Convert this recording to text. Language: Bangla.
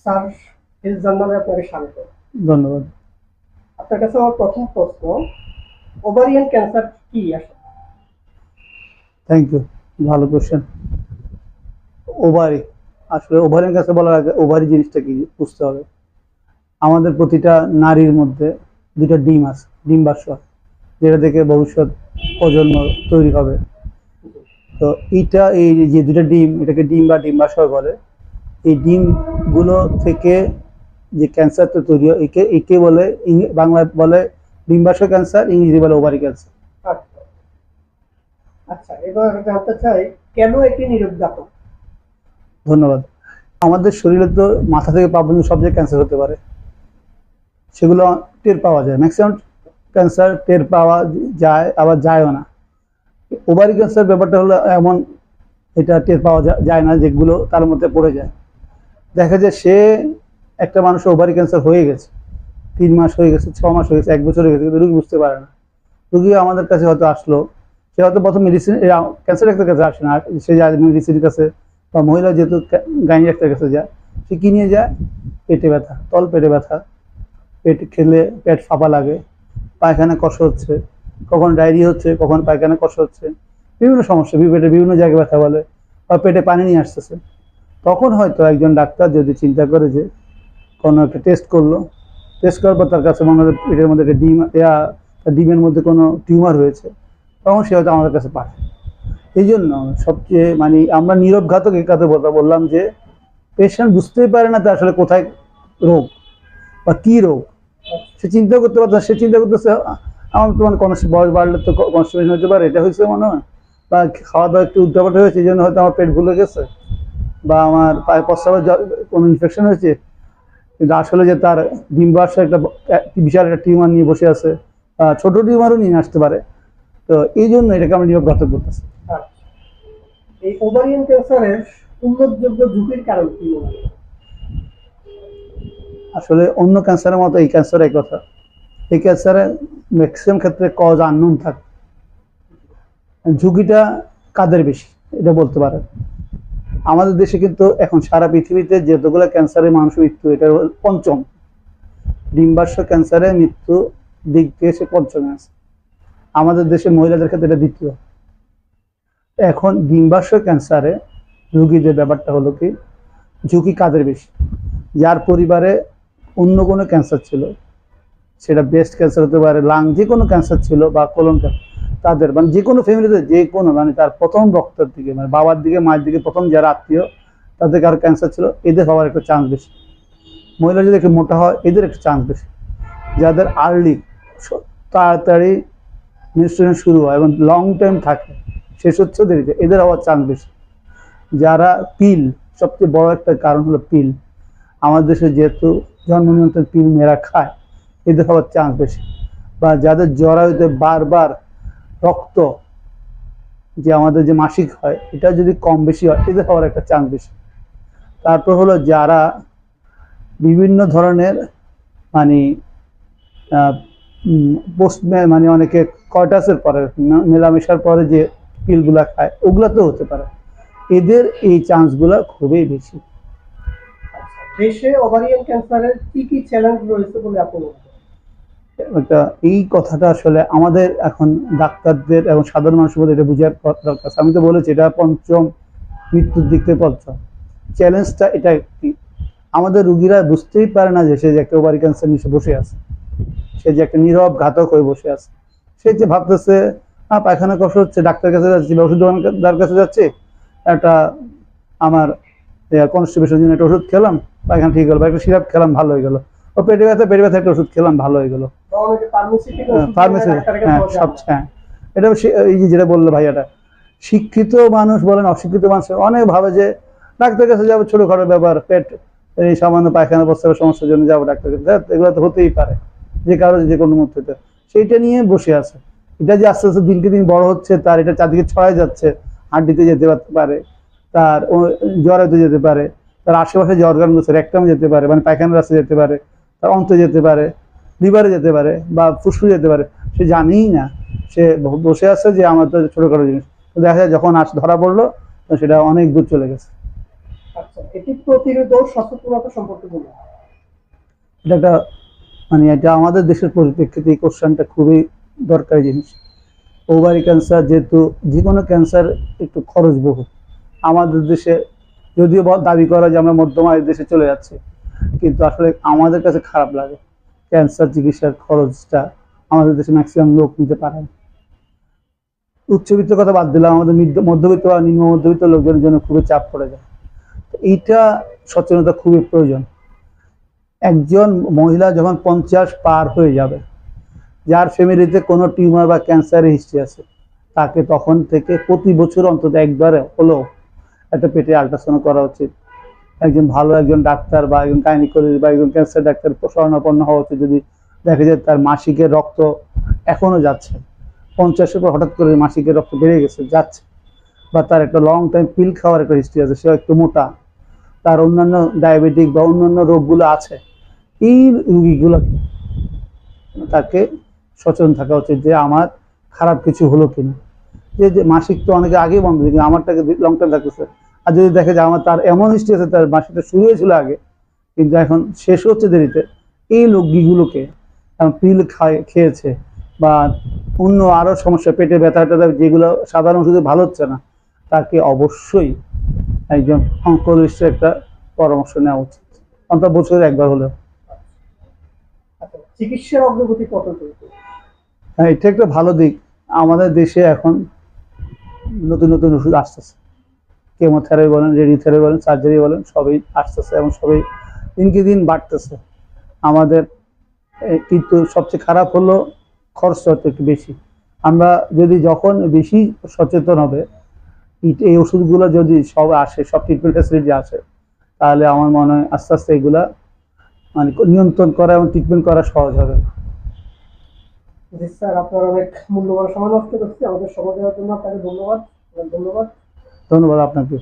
স্যার হিল জার্নালে আপনাকে স্বাগত ধন্যবাদ। আপনার কাছে আমার প্রথম প্রশ্ন ওভারিয়ান ক্যান্সার কি আসলে? থ্যাংক ইউ ভালো কোশ্চেন ওভারি আসলে ওভারির কাছে বলার আগে ওভারি জিনিসটা কি বুঝতে হবে? আমাদের প্রতিটা নারীর মধ্যে দুটো ডিম আছে ডিম্বাশয় যেটা থেকে ভবিষ্যৎ প্রজন্ম তৈরি হবে। তো এইটা এই যে দুটো ডিম এটাকে ডিম বা ডিম্বাশয় বলে এই ডিমগুলো থেকে যে ক্যান্সারটা তৈরি হয় একে একে বলে বাংলায় বলে ডিম্বাশয় ক্যান্সার ইংরেজি বলে ওভারি ক্যান্সার। আচ্ছা। আচ্ছা এবার জানতে চাই কেন এটি ধন্যবাদ। আমাদের শরীরে তো মাথা থেকে পা পর্যন্ত সব জায়গায় ক্যান্সার হতে পারে। সেগুলো টের পাওয়া যায়। ম্যাক্সিমাম ক্যান্সার টের পাওয়া যায় আবার যায়ও না। ওভারি ক্যান্সার ব্যাপারটা হলো এমন এটা টের পাওয়া যায় না যেগুলো তার মধ্যে পড়ে যায়। দেখা যায় সে একটা মানুষের ওভারি ক্যান্সার হয়ে গেছে। তিন মাস হয়ে গেছে, ছ মাস হয়ে গেছে, এক বছর হয়ে গেছে, কিন্তু রুগী বুঝতে পারে না। রুগী আমাদের কাছে হয়তো আসলো, সে হয়তো প্রথম মেডিসিন ক্যান্সার ডাক্তার কাছে আসে না সে যায় মেডিসিনের কাছে, বা মহিলা যেহেতু গাইনি ডাক্তার কাছে যায়, সে কি নিয়ে যায়? পেটে ব্যথা, তল পেটে ব্যথা, পেট খেলে পেট ফাঁপা লাগে, পায়খানা কষ্ট হচ্ছে, কখন ডায়রিয়া হচ্ছে, কখন পায়খানা কষ্ট হচ্ছে, বিভিন্ন সমস্যা, বি- পেটে বিভিন্ন জায়গায় ব্যথা বলে, বা পেটে পানি নিয়ে আসতেছে। তখন হয়তো একজন ডাক্তার যদি চিন্তা করে যে কোনো একটা টেস্ট করল টেস্ট করার পর তার কাছে মনে হলো পেটের মধ্যে একটা ডিম ডিমের মধ্যে কোনো টিউমার হয়েছে, তখন সে হয়তো আমাদের কাছে পাঠায়। এই জন্য সবচেয়ে মানে আমরা নীরব ঘাতক এই কথা বলতে বললাম যে পেশেন্ট বুঝতেই পারে না তার আসলে কোথায় রোগ বা কী রোগ। সে চিন্তা করতে পারতো সে চিন্তা করতেছে, আমার তো মানে কোনো বয়স বাড়লে তো কনস্টিপেশন হতে পারে, এটা হয়েছে মনে হয়। বা খাওয়া দাওয়া একটু উল্টাপাল্টা হয়েছে, এই জন্য হয়তো আমার পেট ভুলে গেছে। বা আমার পায়ে প্রস্রাবের কোনো ইনফেকশন হয়েছে কিন্তু আসলে যে তার ডিম্বাশয় একটা বিশাল একটা টিউমার নিয়ে বসে আছে ছোট টিউমারও নিয়ে আসতে পারে। তো এই জন্য এটাকে আমরা নীরব ঘাতক করতেছি। আচ্ছা। এই ওভারিয়ান ক্যান্সারের উল্লেখযোগ্য ঝুঁকির কারণ কি আসলে অন্য ক্যান্সারের মতো এই ক্যান্সার এক কথা। এই ক্যান্সারে ম্যাক্সিমাম ক্ষেত্রে কজ আননোন থাকে। ঝুঁকিটা কাদের বেশি এটা বলতে পারেন। আমাদের দেশে কিন্তু এখন সারা পৃথিবীতে যতগুলো ক্যান্সারের মানুষের মৃত্যু, এটা পঞ্চম। ডিম্বাশয় ক্যান্সারের মৃত্যু দিক দিয়ে সে পঞ্চমে আছে। আমাদের দেশে মহিলাদের ক্ষেত্রে এটা দ্বিতীয়। এখন ডিম্বাশয় ক্যান্সারে রুগীদের ব্যাপারটা হলো কি, ঝুঁকি কাদের বেশি? যার পরিবারে অন্য কোনো ক্যান্সার ছিল, সেটা ব্রেস্ট ক্যান্সার হতে পারে লাং যে কোনো ক্যান্সার ছিল বা কোলন ক্যান্সার তাদের মানে যে কোনো ফ্যামিলিতে যে কোনো মানে তার প্রথম রক্তের দিকে মানে বাবার দিকে, মায়ের দিকে, প্রথম যারা আত্মীয়, তাদের কারও ক্যান্সার ছিল, এদের হওয়ার একটা চান্স বেশি। মহিলা যদি একটু মোটা হয়, এদের একটা চান্স বেশি। যাদের আর্লি তাড়াতাড়ি মেনস্ট্রুয়েশন শুরু হয় এবং লং টাইম থাকে, শেষ হচ্ছে দেরিতে, এদের হওয়ার চান্স বেশি। যারা পিল সবচেয়ে বড় একটা কারণ হলো পিল আমাদের দেশে যেহেতু জন্ম নিয়ন্ত্রণ পিল মেয়েরা খায়, এদের হওয়ার চান্স বেশি। বা যাদের জরায়ুতে বারবার রক্ত যে আমাদের যে মাসিক হয়, এটা যদি কম বেশি হয়, এদের হওয়ার একটা চান্স বেশি। তারপর হলো যারা বিভিন্ন ধরনের মানে পোস্ট মানে অনেকে কয়টাসের পরে মেলামেশার পরে যে পিলগুলা খায়, ওগুলাতেও হতে পারে। এদের এই চান্সগুলো খুবই বেশি। দেশে ওভারিয়ান ক্যান্সারের কি কি চ্যালেঞ্জ রয়েছে বলে আপনি একটা, এই কথাটা আসলে আমাদের এখন ডাক্তারদের এবং সাধারণ মানুষের মধ্যে এটা বুঝার দরকার। আমি তো বলেছি, এটা পঞ্চম মৃত্যুর দিক থেকে পঞ্চম। চ্যালেঞ্জটা এটা একটি আমাদের রুগীরা বুঝতেই পারে না যে সে যে একটা ওভারি ক্যান্সার নিয়ে বসে আছে। সে যে একটা নীরব ঘাতক হয়ে বসে আছে। সে যে ভাবতেছে হ্যাঁ পায়খানা কষ্ট হচ্ছে ডাক্তার কাছে যাচ্ছি বা ওষুধ দোকানদার কাছে যাচ্ছে। একটা আমার কনস্টিপেশন জন্য একটা ওষুধ খেলাম, পায়খানা ঠিক হলো বা একটা সিরাপ খেলাম, ভালো হয়ে গেলো। ও পেটে ব্যথা পেটে ব্যথা একটা ওষুধ খেলাম, ভালো হয়ে গেল। ফার্মেসি হ্যাঁ হ্যাঁ। এটা এই যে যেটা বলল ভাইয়াটা শিক্ষিত মানুষ বলেন অশিক্ষিত মানুষ অনেক ভাবে যে ডাক্তারের কাছে যাব ছোটখাটো ব্যাপার পেট এই সামান্য পায়খানা প্রস্তাবের সমস্যার জন্য যাব ডাক্তারের কাছে। এগুলো তো হতেই পারে যে কারও যে কোনো মধ্যে সেইটা নিয়ে বসে আছে। এটা যে আস্তে আস্তে দিনকে দিন বড় হচ্ছে তার এটা চারদিকে ছড়ায় যাচ্ছে হাড্ডিতে যেতে পারে তার জ্বরেতে যেতে পারে তার আশেপাশে যে অর্গান আছে রেকটামে যেতে পারে মানে পায়খানা রাস্তা যেতে পারে তার অন্তে যেতে পারে লিভারে যেতে পারে বা ফুসফুসে যেতে পারে সে জানেই না। সে বসে আছে যে আমার তো ছোটখাটো জিনিস। দেখা যায় যখন আস ধরা পড়ল সেটা অনেক দূর চলে গেছে। আচ্ছা এটি প্রতিরোধ সচেতনতা সম্পর্কে বলুন। এটা একটা মানে এটা আমাদের দেশের পরিপ্রেক্ষিতে এই কোশ্চেনটা খুবই দরকারি জিনিস। ওভারি ক্যান্সার যেহেতু যে কোনো ক্যান্সার একটু খরচবহুল আমাদের দেশে যদিও দাবি করা যে আমরা মধ্যম আয়ের দেশে চলে যাচ্ছি কিন্তু আসলে আমাদের কাছে খারাপ লাগে। ক্যান্সার চিকিৎসার খরচটা আমাদের দেশে ম্যাক্সিমাম লোক নিতে পারে উচ্চবিত্ত কথা বাদ দিলাম, আমাদের মধ্যবিত্ত বা নিম্ন মধ্যবিত্ত লোকজনের জন্য খুবই চাপ পড়ে যায়। তো এইটা সচেতনতা খুবই প্রয়োজন। একজন মহিলা যখন পঞ্চাশ পার হয়ে যাবে, যার ফ্যামিলিতে কোনো টিউমার বা ক্যান্সারের হিস্ট্রি আছে, তাকে তখন থেকে প্রতি বছর অন্তত একবার হলেও একটা পেটে আল্ট্রাসাউন্ড করা উচিত। একজন ভালো একজন ডাক্তার বা একজন গাইনিকোলজি বা একজন ক্যান্সার ডাক্তার শরণাপন্ন হওয়া উচিত যদি দেখা যায় তার মাসিকের রক্ত এখনও যাচ্ছে। পঞ্চাশের পর হঠাৎ করে মাসিকের রক্ত বেড়ে গেছে, যাচ্ছে। বা তার একটা লং টাইম পিল খাওয়ার একটা হিস্ট্রি আছে সে একটু মোটা। তার অন্যান্য ডায়াবেটিক বা অন্যান্য রোগগুলো আছে। এই রুগীগুলোকে তাকে সচেতন থাকা উচিত যে আমার খারাপ কিছু হলো কিনা। যে যে মাসিক তো অনেকে আগেই বন্ধ, কিন্তু আমারটাকে লং টাইম থাকতেছে। আর যদি দেখে যে আমার তার এমন হিস্ট্রি আছে তার মাসিটা শুরু হয়েছিল আগে কিন্তু এখন শেষ হচ্ছে দেরিতে এই রোগীগুলোকে পিল খায় খেয়েছে বা অন্য আরও সমস্যা পেটে ব্যথা ট্যাথা যেগুলো সাধারণ ওষুধে ভালো হচ্ছে না তাকে অবশ্যই একজন অঙ্কলিস্টের একটা পরামর্শ নেওয়া উচিত। অন্তত বছরে একবার হলেও। আচ্ছা চিকিৎসার অগ্রগতি কত হ্যাঁ এটা একটা ভালো দিক। আমাদের দেশে এখন নতুন নতুন ওষুধ আসতেছে। কেমোথেরাপি বলেন রেডিওথেরাপি বলেন সার্জারি বলেন, সবই আসতেছে এবং সবই দিনকে দিন বাড়তেছে। আমাদের কিন্তু সবচেয়ে খারাপ হলো হচ্ছে একটু বেশি। আমরা যদি যখন বেশি সচেতন হবে এই- এই ওষুধগুলো যদি সব আসে, সব ট্রিটমেন্ট ফ্যাসিলিটি আসে, তাহলে আমার মনে হয় আস্তে আস্তে এগুলা মানে নিয়ন্ত্রণ করা এবং ট্রিটমেন্ট করা সহজ হবে। স্যার, আপনার অনেক মূল্যবান সময় নষ্ট করছি। আমাদের সময় দেওয়ার জন্য আপনাকে ধন্যবাদ। ধন্যবাদ। ধন্যবাদ আপনাকে।